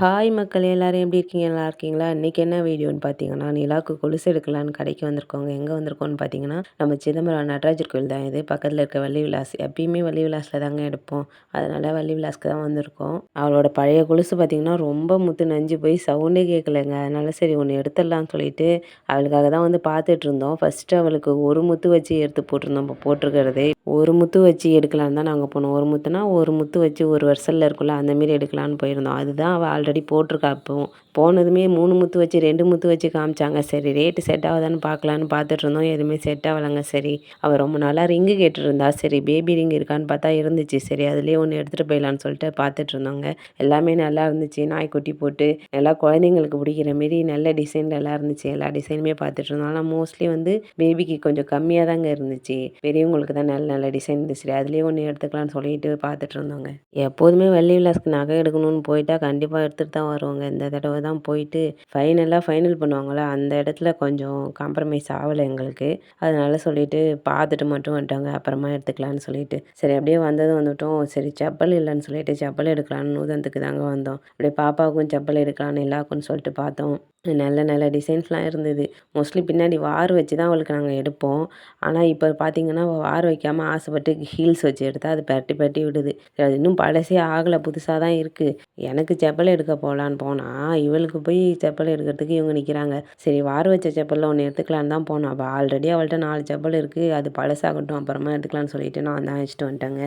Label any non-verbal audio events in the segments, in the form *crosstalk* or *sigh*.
Hi மக்கள் எல்லோரும் எப்படி இருக்கீங்க? நல்லா இருக்கீங்களா? இன்றைக்கி என்ன வீடியோன்னு பார்த்தீங்கன்னா நிலாவுக்கு கொலுசு எடுக்கலான்னு கடைக்கு வந்திருக்கோங்க எங்கே வந்திருக்கோம்னு பார்த்தீங்கன்னா நம்ம சிதம்பரம் நடராஜர் கோயில் தான் இது. பக்கத்தில் இருக்க வள்ளி விலாஸ். எப்பயுமே வள்ளி விலாஸில் தாங்க எடுப்போம். அதனால் வள்ளி விலாஸ்க்கு தான் வந்திருக்கோம். அவளோட பழைய கொலுசு பார்த்தீங்கன்னா ரொம்ப முத்து நஞ்சு போய் சவுண்டே கேட்கலங்க அதனால சரி ஒன்று எடுத்துடலாம்னு சொல்லிட்டு அவளுக்காக தான் வந்து பார்த்துட்டு இருந்தோம். ஃபஸ்ட்டு அவளுக்கு ஒரு முத்து வச்சு எடுத்து போட்டிருந்தோம். இப்போ போட்டிருக்கிறதே ஒரு முத்து வச்சு எடுக்கலான்னு தான் நாங்கள் போனோம். ஒரு முத்துனா ஒரு முத்து வச்சு ஒரு வருஷத்தில் இருக்குல்ல அந்தமாரி எடுக்கலான்னு போயிருந்தோம். அதுதான் அவள் ஆல்ரெடி போட்டிருக்கா இப்போவும் போனதுமே மூணு முத்து வச்சு ரெண்டு முத்து வச்சு காமிச்சாங்க. சரி ரேட்டு செட் ஆகுதான்னு பார்க்கலான்னு பார்த்துட்டு இருந்தோம் எதுவுமே செட் ஆகலைங்க. சரி அவள் ரொம்ப நாளாக ரிங்கு கேட்டுருந்தா சரி பேபி ரிங் இருக்கான்னு பார்த்தா இருந்துச்சு. சரி அதுலேயே ஒன்று எடுத்துகிட்டு போயிடலான்னு சொல்லிட்டு பார்த்துட்டு இருந்தோங்க எல்லாமே நல்லா இருந்துச்சு. நாய்க்குட்டி போட்டு நல்லா குழந்தைங்களுக்கு பிடிக்கிற மாரி நல்ல டிசைனில் எல்லாம் இருந்துச்சு. எல்லா டிசைனுமே பார்த்துட்டு இருந்தோம் ஆனால் மோஸ்ட்லி வந்து பேபிக்கு கொஞ்சம் கம்மியாக தாங்க இருந்துச்சு. பெரியவங்களுக்கு தான் நல்ல நல்ல டிசைன் இருந்துச்சு. அதுலேயே ஒன்று எடுத்துக்கலாம்னு சொல்லிட்டு பார்த்துட்டு இருந்தோங்க எப்போதுமே வெள்ளி விலாஸ்க்கு நகை எடுக்கணும்னு போயிட்டா கண்டிப்பாக எடுத்துகிட்டு தான் வருவாங்க. இந்த தடவை தான் போயிட்டு ஃபைனலாக ஃபைனல் பண்ணுவாங்கள்ல அந்த இடத்துல கொஞ்சம் காம்ப்ரமைஸ் ஆகலை எங்களுக்கு. அதனால சொல்லிட்டு பார்த்துட்டு மட்டும் வந்துட்டாங்க. அப்புறமா எடுத்துக்கலான்னு சொல்லிட்டு. சரி அப்படியே வந்ததும் வந்துவிட்டோம் சரி செப்பல் இல்லைன்னு சொல்லிட்டு செப்பல் எடுக்கலான்னு நூதனத்துக்கு தாங்க வந்தோம். அப்படியே பாப்பாவுக்கும் செப்பல் எடுக்கலான்னு எல்லாருக்கும் சொல்லிட்டு பார்த்தோம். நல்ல நல்ல டிசைன்ஸ்லாம் இருந்தது. மோஸ்ட்லி பின்னாடி வார் வச்சு தான் அவளுக்கு நாங்கள் எடுப்போம். ஆனால் இப்போ பார்த்தீங்கன்னா வார் வைக்காமல் ஆசைப்பட்டு ஹீல்ஸ் வச்சு எடுத்தால் அது பரட்டி பரட்டி விடுது. அது இன்னும் பழசே ஆகலை. புதுசாக தான் இருக்குது எனக்கு செப்பல் எடுக்க போகலான்னு போனால் இவளுக்கு போய் செப்பல் எடுக்கிறதுக்கு இவங்க நிற்கிறாங்க சரி வார வச்ச செப்பலில் ஒன்று எடுத்துக்கலான்னு தான் போனோம். அப்போ ஆல்ரெடி அவள்கிட்ட நாலு செப்பல் இருக்குது அது பழசாகட்டும் அப்புறமா எடுத்துக்கலான்னு சொல்லிட்டு நான் தான் வச்சுட்டு வந்துட்டேங்க.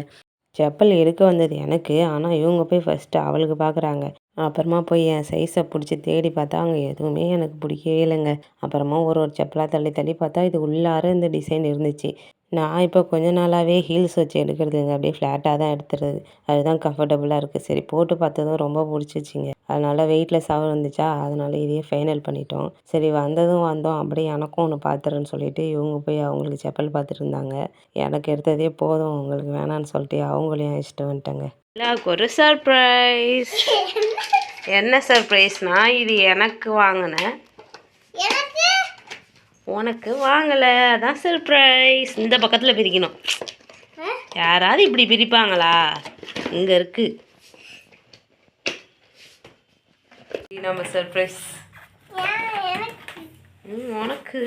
செப்பல் எடுக்க வந்தது எனக்கு. ஆனால் இவங்க போய் ஃபஸ்ட்டு அவளுக்கு பார்க்குறாங்க அப்புறமா போய் என் சைஸை பிடிச்சி தேடி பார்த்தா அங்கே எதுவுமே எனக்கு பிடிக்கவே இல்லைங்க. அப்புறமா ஒரு ஒரு செப்பலாக தள்ளி தள்ளி பார்த்தா இது உள்ளார இந்த டிசைன் இருந்துச்சு. நான் இப்போ கொஞ்ச நாளாகவே ஹீல்ஸ் வச்சு எடுக்கிறதுங்க. அப்படியே ஃப்ளாட்டாக தான் எடுத்துறது. அதுதான் கம்ஃபர்டபுளாக இருக்குது சரி போட்டு பார்த்ததும் ரொம்ப பிடிச்சிச்சிங்க. அதனால் வெயிட்லெஸ்ஸாகவும் இருந்துச்சா அதனால் இதையே ஃபைனல் பண்ணிட்டோம். சரி வந்ததும் வந்தோம். அப்படியே எனக்கும் ஒன்று பார்த்துறேன்னு சொல்லிட்டு இவங்க போய் அவங்களுக்கு செப்பல் பார்த்துட்டு இருந்தாங்க. எனக்கு எடுத்ததே போதும். உங்களுக்கு வேணான்னு சொல்லிட்டு அவங்களையும் அழைச்சிட்டு வந்துட்டேங்க. ஒரு சர்ப்ரைஸ் *laughs* என்ன சர்ப்ரைஸ்னா இது எனக்கு வாங்கினேன். உனக்கு வாங்கலை. அதான் சர்ப்ரைஸ் இந்த பக்கத்தில் பிரிக்கணும். யாராவது இப்படி பிரிப்பாங்களா? இங்கே இருக்கு. இது நம்ம சர்ப்ரைஸ் உனக்கு.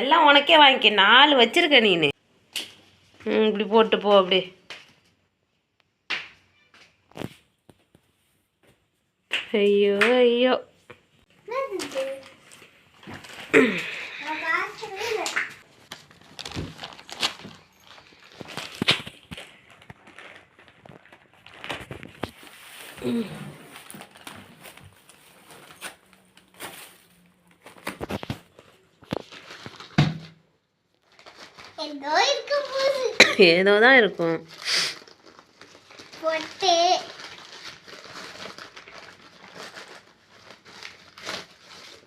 எல்லாம் உனக்கே வாங்கிக்க. நாலு வச்சிருக்க நீனு. ம் இப்படி போட்டு போ அப்படி. ஐயோ ஐயோ என்னது நான் பார்த்ததே இல்லை. ஏதோ தான் இருக்கும். பொட்டு.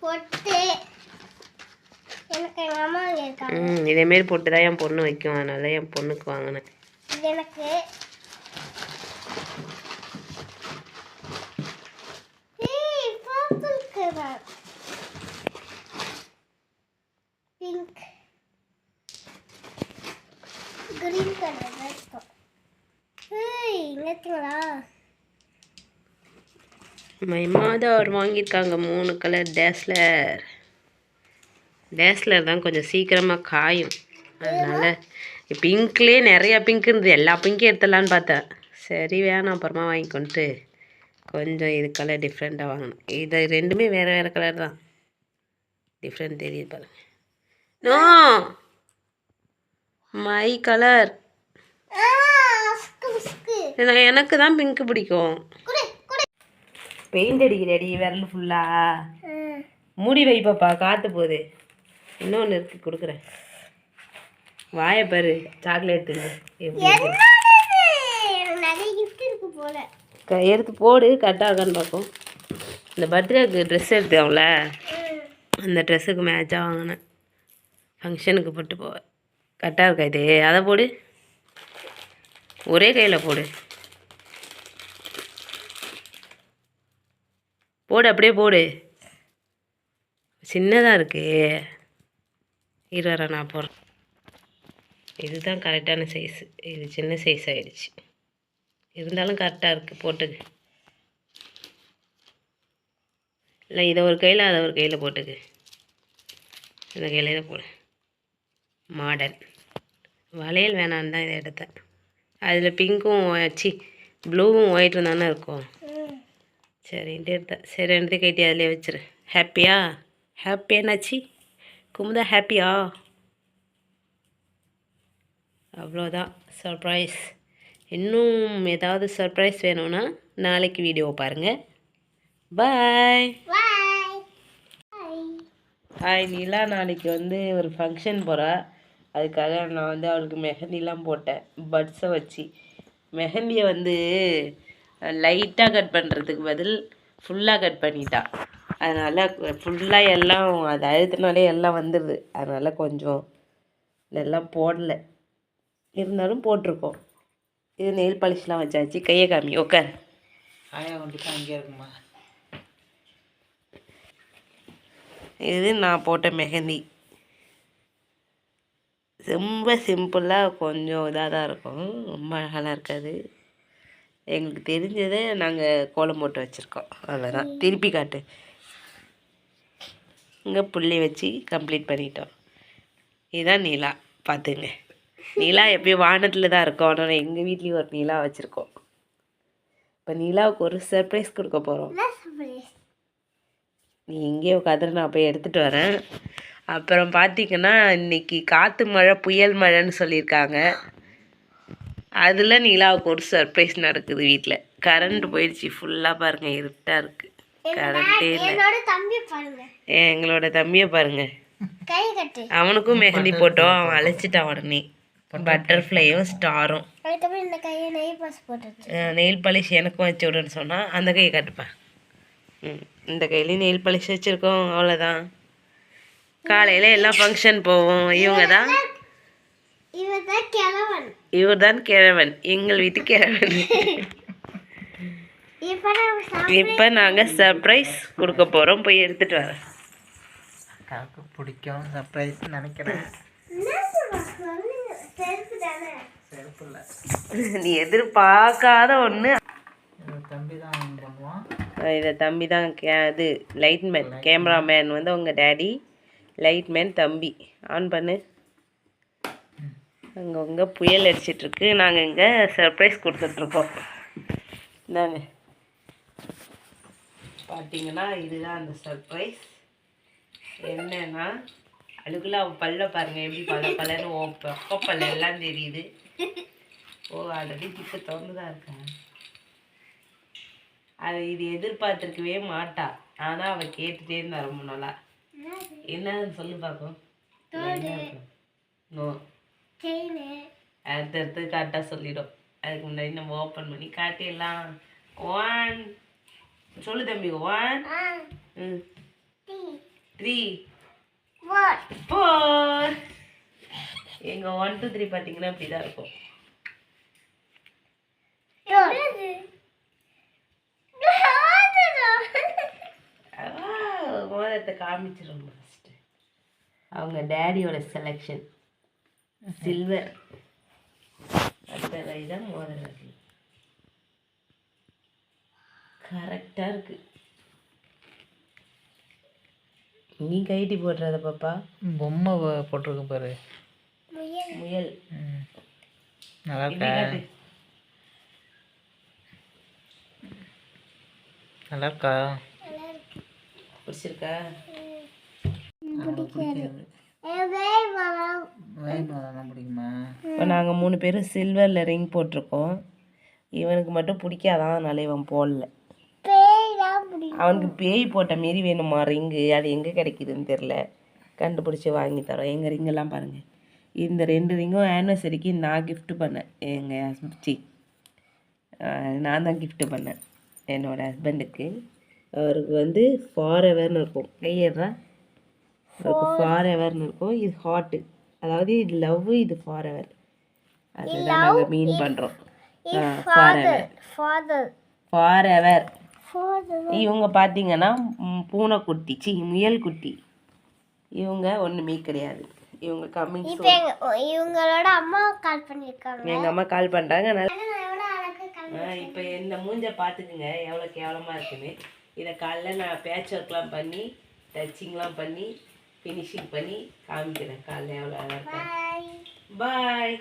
பொட்டு. எனக்கு எங்கள் அம்மா இருக்காங்க. இதேமாரி போட்டு தான் என் பொண்ணு வைக்கும். அதனால என் பொண்ணுக்கு வாங்கினேன். எனக்கு ஏய் கலர் பிங்க் கிரீன் கலர் இருக்கும் ஏய் என்னத்துங்களா மை மாதார் வாங்கியிருக்காங்க மூணு கலர் டேஸ்லர் டேஸ்லர் தான் கொஞ்சம் சீக்கிரமாக காயும். அதனால் பிங்க்லேயே நிறையா பிங்க் இருந்தது. எல்லா பிங்க்கும் எடுத்துடலான்னு பார்த்தேன். சரி வேணாம் அப்புறமா வாங்கிக்கொண்டு. கொஞ்சம் இது கலர் டிஃப்ரெண்ட்டாக வாங்கினேன் இது ரெண்டுமே வேறு வேறு கலர் தான். டிஃப்ரெண்ட் தெரியுது பாருங்க. நோ மை கலர் எனக்கு தான் பிங்க் பிடிக்கும். பெயிண்ட் அடிக்கிறடி விரல் ஃபுல்லாக மூடி வை பாப்பா காற்று போகுது. இன்னொன்று இருக்கு கொடுக்குறேன். வாயை பாரு சாக்லேட்டு என்னது க எடுத்து போடு கரெக்டாக இருக்கான்னு பார்ப்போம் இந்த பர்த்டேக்கு ட்ரெஸ் எடுத்தோம்ல அந்த ட்ரெஸ்ஸுக்கு மேட்சாக வாங்கினேன். ஃபங்க்ஷனுக்கு போட்டு போவேன். கரெக்டாக இருக்கா இது? அதை போடு. ஒரே கையில் போடு. போடு அப்படியே போடு. சின்னதாக இருக்கு. இருவரை நான் போடுறேன். இதுதான் கரெக்டான சைஸு இது சின்ன சைஸ் ஆயிடுச்சு. இருந்தாலும் கரெக்டாக இருக்குது போட்டுக்கு. இல்லை இதை ஒரு கையில் அதை ஒரு கையில் போட்டுக்கு. இந்த கையில் இதை போடு. மாடர்ன் வளையல் வேணான்னு தான் இதை எடுத்தேன். அதில் பிங்க்கும் சி ப்ளூவும் ஒயிட்டும் தானே இருக்கும். சரின்ட்டு எடுத்தேன் சரி ரெண்டு கைட்டி அதிலே வச்சிரு. ஹாப்பியா ஹாப்பியானாச்சி குமுதா ஹாப்பியா அவ்வளோதான். சர்ப்ரைஸ் இன்னும் ஏதாவது சர்ப்ரைஸ் வேணும்னா நாளைக்கு வீடியோ பாருங்கள் பாய் ஹாய் நிலா நாளைக்கு வந்து ஒரு ஃபங்க்ஷன் போகிறா அதுக்காக நான் வந்து அவளுக்கு மெஹந்திலாம் போட்டேன். பட்ஸை வச்சு. மெஹந்தியை வந்து லைட்டாக கட் பண்ணுறதுக்கு பதில் ஃபுல்லாக கட் பண்ணிட்டா. அதனால் ஃபுல்லாக எல்லாம் அது அழுத்தினாலே எல்லாம் வந்துடுது அதனால் கொஞ்சம் எல்லாம் போடல. இருந்தாலும் போட்டிருக்கோம். இது நெயில் பாலிஷ்லாம் வச்சாச்சு. கையை காமி உட்கார் ஆயா வந்துட்டு அங்கேயே இருக்குமா இது நான் போட்ட மெஹந்தி. ரொம்ப சிம்பிளாக கொஞ்சம் இதாக தான் இருக்கும். ரொம்ப அழகாலாம் இருக்காது. எங்களுக்கு தெரிஞ்சதை நாங்கள் கோலம் போட்டு வச்சுருக்கோம். அவ்வளோதான் திருப்பி காட்டு. இங்கே புள்ளி வச்சு கம்ப்ளீட் பண்ணிட்டோம். இதுதான் நிலா. பார்த்துங்க. நிலா எப்பயும் வானத்தில் தான் இருக்கும் ஆனால் எங்கள் வீட்லேயும் ஒரு நிலா வச்சுருக்கோம். இப்போ நிலாவுக்கு ஒரு சர்ப்ரைஸ் கொடுக்க போகிறோம் நீ எங்கேயோ உட்காந்து நான் போய் எடுத்துகிட்டு வரேன். அப்புறம் பார்த்தீங்கன்னா இன்னைக்கு காற்று மழை புயல் மழைன்னு சொல்லியிருக்காங்க. அதில் நிலாவுக்கு ஒரு சர்ப்ரைஸ் நடக்குது வீட்டில் கரண்ட் போயிடுச்சு ஃபுல்லாக பாருங்கள் இருட்டாக இருக்குது கரண்ட்டே இல்லை. எங்களோட தம்பியை பாருங்க. கை கட்டு. அவனுக்கும் மெஹந்தி போட்டோம் அவன் அழைச்சிட்டான் உடனே. பட்டர்ஃப்ளையும் ஸ்டாரும். அதுக்கப்புறம் இந்த கையை நெயில் பாலிஷ் எனக்கும் வச்சு விடுன்னு சொன்னால் அந்த கையை காட்டுப்பேன் ம் இந்த கையிலையும் நெயில் பாலிஷ் வச்சுருக்கோம் அவ்வளோதான் காலையில் எல்லாம் ஃபங்க்ஷன் போவோம் இவங்க தான். இவர் தான் கிழவன் எங்கள் வீட்டு கிழவன். இப்போ நாங்கள் சர்ப்ரைஸ் கொடுக்க போகிறோம் போய் எடுத்துகிட்டு வரேன் அக்காவுக்கு பிடிக்கும் சர்ப்ரைஸ் நினைக்கிறேன். நீ எதிர்பார்க்காத ஒன்று இது தம்பி தான் வாங்கி பண்ணுவான் இதை தம்பி தான் கே இது லைட்மேன் கேமராமேன் வந்து உங்கள் டேடி லைட்மேன் தம்பி. ஆன் பண்ணு. அங்கே உங்க புயல் அடிச்சிட்ருக்கு. நாங்கள் இங்கே சர்ப்ரைஸ் கொடுத்துட்ருக்கோம். இந்தாங்க. பார்த்தீங்கன்னா இதுதான் அந்த சர்ப்ரைஸ் என்னன்னா அதுக்குள்ள அவள் பல்ல பாருங்க எப்படி பல பல்லன்னு ஓ பக்க பல்ல எல்லாம் தெரியுது. ஓ ஆல்ரெடி திப்பு திறந்து தான் இருக்கேன் அது இது எதிர்பார்த்துருக்கவே மாட்டா. ஆனால் அவள் கேட்டுட்டே இருந்தா ரொம்ப நாளா. என்னன்னு சொல்லி பார்ப்போம் நோ. அடுத்தடுத்து கரெக்டாக சொல்லிடும். அதுக்கு முன்னாடி நம்ம ஓப்பன் பண்ணி காட்டிடலாம். ஒன் சொல்லு தம்பி ஒன் த்ரீ ஃபோர் எங்கள் ஒன் டூ த்ரீ பார்த்தீங்கன்னா இப்படி தான் இருக்கும். ஆ, மோதிரத்தை காமிச்சிடும் ஃபஸ்ட்டு அவங்க டேடியோட செலெக்ஷன் சில்வர் அடுத்த இதான் மோதிரம் கரெக்டாக இருக்கு. நீ கைட்டி போடுறத பாப்பா. பொம்மை போட்டிருக்கு பாரு. முயல். நல்லா இருக்கா. நல்லா இருக்கா? பிடிச்சிருக்கா? பிடிக்குமா? இப்போ நாங்கள் மூணு பேரும் சில்வரில் ரிங் போட்டிருக்கோம். இவனுக்கு மட்டும் பிடிக்காதான் அதனால இவன் போடல. அவனுக்கு பேய் போட்ட மாரி வேணுமா ரிங்கு? அது எங்கே கிடைக்குதுன்னு தெரில கண்டுபிடிச்சி வாங்கி தரோம். எங்கள் ரிங்கெல்லாம் பாருங்கள் இந்த ரெண்டு ரிங்கும் ஆனிவர்சரிக்கு நான் gift பண்ணேன். எங்கள் சி நான் தான் gift பண்ணேன். என்னோட ஹஸ்பண்டுக்கு அவருக்கு வந்து ஃபார் எவர்னு இருக்கும். கையிடுறா? அவருக்கு ஃபார் எவர்னு இருக்கும். இது ஹாட்டு அதாவது இது லவ் இது ஃபார் எவர் அதுதான் நாங்கள் மீன் பண்ணுறோம் ஃபார் எவர் ஃபார் எவர் இவங்க பார்த்தீங்கன்னா பூனைக்குட்டி சி முயல் குட்டி இவங்க ஒன்றுமே கிடையாது. இவங்க கம்மிங் இவங்களோட அம்மா கால் பண்ணியிருக்காங்க எங்கள் அம்மா கால் பண்ணுறாங்க இப்போ இந்த மூஞ்ச பார்த்துக்குங்க எவ்வளோ கேவலமாக இருக்குன்னு. இதை காலைல நான் பேட்ச் ஒர்க்லாம் பண்ணி டச்சிங்லாம் பண்ணி ஃபினிஷிங் பண்ணி காமிக்கிறேன். காலைல எவ்வளோ அழகாக இருக்கேன் பாய்